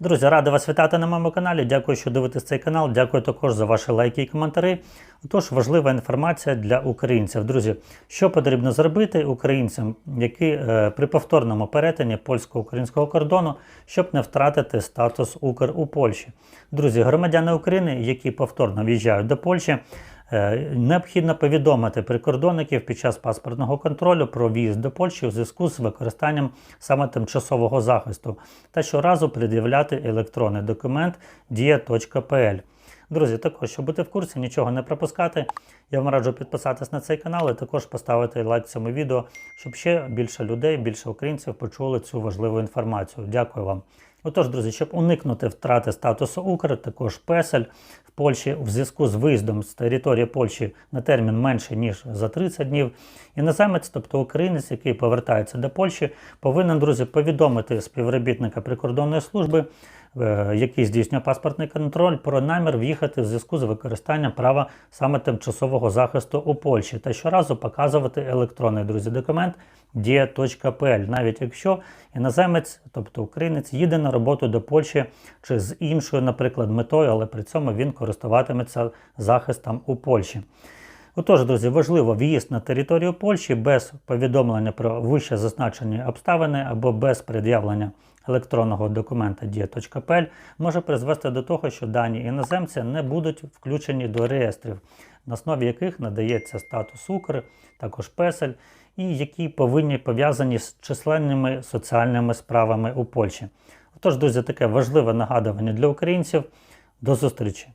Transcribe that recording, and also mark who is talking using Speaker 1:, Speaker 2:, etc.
Speaker 1: Друзі, радий вас вітати на моєму каналі. Дякую, що дивитесь цей канал. Дякую також за ваші лайки і коментарі. Отож, важлива інформація для українців. Друзі, що потрібно зробити українцям, які е, при повторному перетині польсько-українського кордону, щоб не втратити статус Укр у Польщі. Друзі, громадяни України, які повторно в'їжджають до Польщі. Е, Необхідно повідомити прикордонників під час паспортного контролю про в'їзд до Польщі у зв'язку з використанням саме тимчасового захисту та щоразу пред'являти електронний документ дія.пл. Друзі, також, щоб бути в курсі, нічого не пропускати, я вам раджу підписатись на цей канал і також поставити лайк цьому відео, щоб ще більше людей, більше українців почули цю важливу інформацію. Дякую вам. Отож, друзі, щоб уникнути втрати статусу Укр, також песель в Польщі в зв'язку з виїздом з території Польщі на термін менше ніж за 30 днів. Іноземець, тобто українець, який повертається до Польщі, повинен, друзі, повідомити співробітника прикордонної служби, який здійснює паспортний контроль, про намір в'їхати в зв'язку з використанням права саме тимчасового захисту у Польщі та щоразу показувати електронний друзі документ дія.пл, навіть якщо іноземець, тобто українець, їде на роботу до Польщі чи з іншою, наприклад, метою, але при цьому він користуватиметься захистом у Польщі. Отож, друзі, важливо в'їзд на територію Польщі без повідомлення про вище зазначені обставини або без пред'явлення електронного документа дія.пл може призвести до того, що дані іноземця не будуть включені до реєстрів, на основі яких надається статус Укр, також песель, і які повинні пов'язані з численними соціальними справами у Польщі. Отож, друзі, таке важливе нагадування для українців. До зустрічі!